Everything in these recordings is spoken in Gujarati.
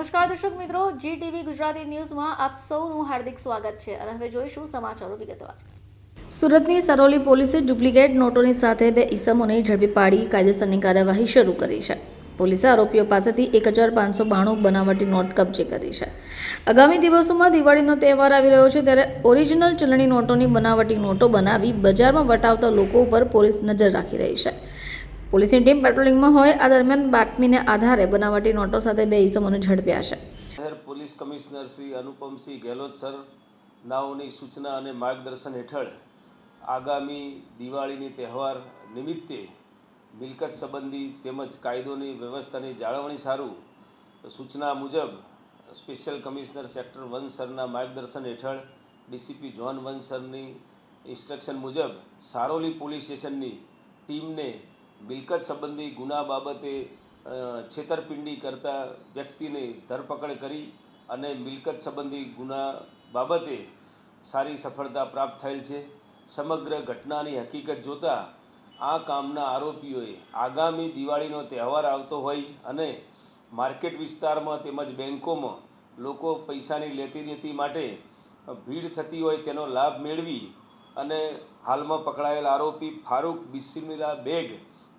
નમસ્કાર દર્શક મિત્રો જી ટીવી ગુજરાતી ન્યૂઝમાં આપ સૌનું હાર્દિક સ્વાગત છે અને હવે જોઈશું સમાચારો વિગતવાર. સુરતની સરોલી પોલીસે ડુપ્લિકેટ નોટોની સાથે બે ઇસમોને ઝડપી પાડી કાયદેસરની કાર્યવાહી શરૂ કરી છે. પોલીસે આરોપીઓ પાસેથી એક હજાર પાંચસો બાણું બનાવટી નોટ કબજે કરી છે. આગામી દિવસોમાં દિવાળીનો તહેવાર આવી રહ્યો છે ત્યારે ઓરિજિનલ ચલણી નોટોની બનાવટી નોટો બનાવી બજારમાં વટાવતા લોકો ઉપર પોલીસ નજર રાખી રહી છે. પોલીસની ટીમ પેટ્રોલિંગમાં હોય, આ દરમિયાન બાતમીને આધારે બનાવટી નોટો સાથે બે ઇસમોને ઝડપ્યા છે. શહેર police commissioner Shri Anupamsinh Gehlot sir, નાઓની સૂચના અને માર્ગદર્શન હેઠળ આગામી દિવાળીની તહેવાર નિમિત્તે મિલકત સંબંધી તેમજ કાયદોની વ્યવસ્થાની જાળવણી સારું સૂચના મુજબ સ્પેશિયલ કમિશનર સેક્ટર વન સરના માર્ગદર્શન હેઠળ ડીસીપી જોન વન સરની ઇન્સ્ટ્રક્શન મુજબ સારોલી પોલીસ સ્ટેશનની ટીમને મિલકત સંબંધી ગુના બાબતે છેતરપિંડી કરતા વ્યક્તિને ધરપકડ કરી અને મિલકત સંબંધી ગુના બાબતે સારી સફળતા પ્રાપ્ત થયેલ છે. સમગ્ર ઘટનાની હકીકત જોતાં આ કામના આરોપીઓએ આગામી દિવાળીનો તહેવાર આવતો હોય અને માર્કેટ વિસ્તારમાં તેમજ બેન્કોમાં લોકો પૈસાની લેતી દેતી માટે ભીડ થતી હોય તેનો લાભ મેળવી અને હાલમાં પકડાયેલ આરોપી ફારૂક બિસ્મિલા બેગ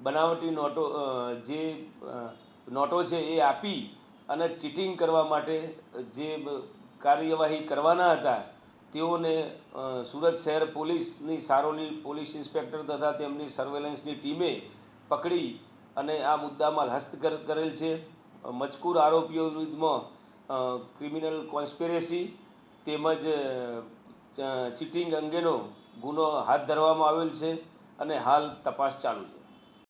બનાવટી નોટો જે નોટો છે એ આપી અને ચીટિંગ કરવા માટે જે કાર્યવાહી કરવાના હતા, તેઓને સુરત શહેર પોલીસની સારોલી પોલીસ ઇન્સ્પેક્ટર તથા તેમની સર્વેલન્સની ટીમે પકડી અને આ મુદ્દામાં હસ્તગત કરેલ છે. મજકૂર આરોપીઓ વિરુદ્ધમાં ક્રિમિનલ કોન્સ્પિરેસી તેમજ ચીટિંગ અંગેનો ગુનો હાથ ધરવામાં આવેલ છે અને હાલ તપાસ ચાલુ છે.